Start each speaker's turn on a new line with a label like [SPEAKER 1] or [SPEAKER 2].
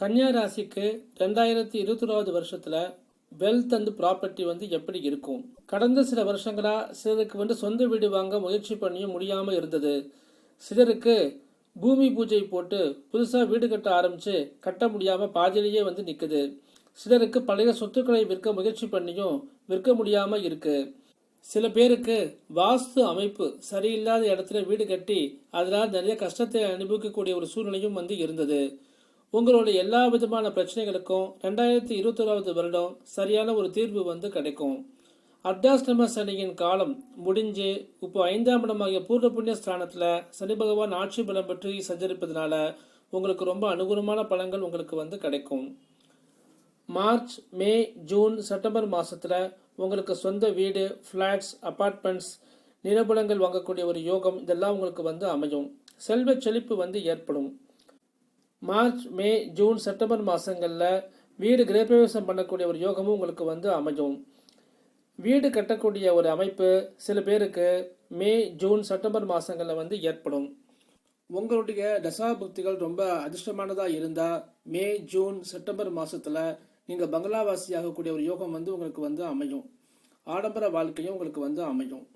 [SPEAKER 1] கன்னியா ராசிக்கு ரெண்டாயிரத்தி இருபத்தொராவது வருஷத்துல வெல்த் அண்ட் ப்ராப்பர்ட்டி வந்து எப்படி இருக்கும்? கடந்த சில வருஷங்களா சிலருக்கு வந்து சொந்த வீடு வாங்க முயற்சி பண்ணியும் முடியாம இருந்தது. சிலருக்கு பூமி பூஜை போட்டு புதுசா வீடு கட்ட ஆரம்பிச்சு கட்ட முடியாம பாதியிலேயே வந்து நிக்குது. சிலருக்கு பழைய சொத்துக்களை விற்க முயற்சி பண்ணியும் விற்க முடியாம இருக்கு. சில பேருக்கு வாஸ்து அமைப்பு சரியில்லாத இடத்துல வீடு கட்டி அதனால் நிறைய கஷ்டத்தை அனுபவிக்கக்கூடிய ஒரு சூழ்நிலையும் வந்து இருந்தது. உங்களுடைய எல்லா விதமான பிரச்சனைகளுக்கும் ரெண்டாயிரத்தி இருபத்தோராவது வருடம் சரியான ஒரு தீர்வு வந்து கிடைக்கும். அர்த்தாஷ்டம சனியின் காலம் முடிஞ்சு இப்போ ஐந்தாம் இடமாகிய பூர்ண புண்ணிய ஸ்தானத்தில் சனி பகவான் ஆட்சி பலம் பெற்று சஞ்சரிப்பதனால உங்களுக்கு ரொம்ப அனுகூலமான பலன்கள் உங்களுக்கு வந்து கிடைக்கும். மார்ச் மே ஜூன் செப்டம்பர் மாதத்தில் உங்களுக்கு சொந்த வீடு ஃப்ளாட்ஸ் அபார்ட்மெண்ட்ஸ் நிலபுலங்கள் வாங்கக்கூடிய ஒரு யோகம் இதெல்லாம் உங்களுக்கு வந்து அமையும். செல்வ செழிப்பு வந்து ஏற்படும். மார்ச் மே ஜூன் செப்டம்பர் மாதங்களில் வீடு கிரகப்பிரவேசம் பண்ணக்கூடிய ஒரு யோகமும் உங்களுக்கு வந்து அமையும். வீடு கட்டக்கூடிய ஒரு அமைப்பு சில பேருக்கு மே ஜூன் செப்டம்பர் மாதங்களில் வந்து ஏற்படும். உங்களுடைய தசாபுக்திகள் ரொம்ப அதிர்ஷ்டமானதாக இருந்தால் மே ஜூன் செப்டம்பர் மாதத்தில் நீங்கள் பங்களாவாசி ஆகக்கூடிய ஒரு யோகம் வந்து உங்களுக்கு வந்து அமையும். ஆடம்பர வாழ்க்கையும் உங்களுக்கு வந்து அமையும்.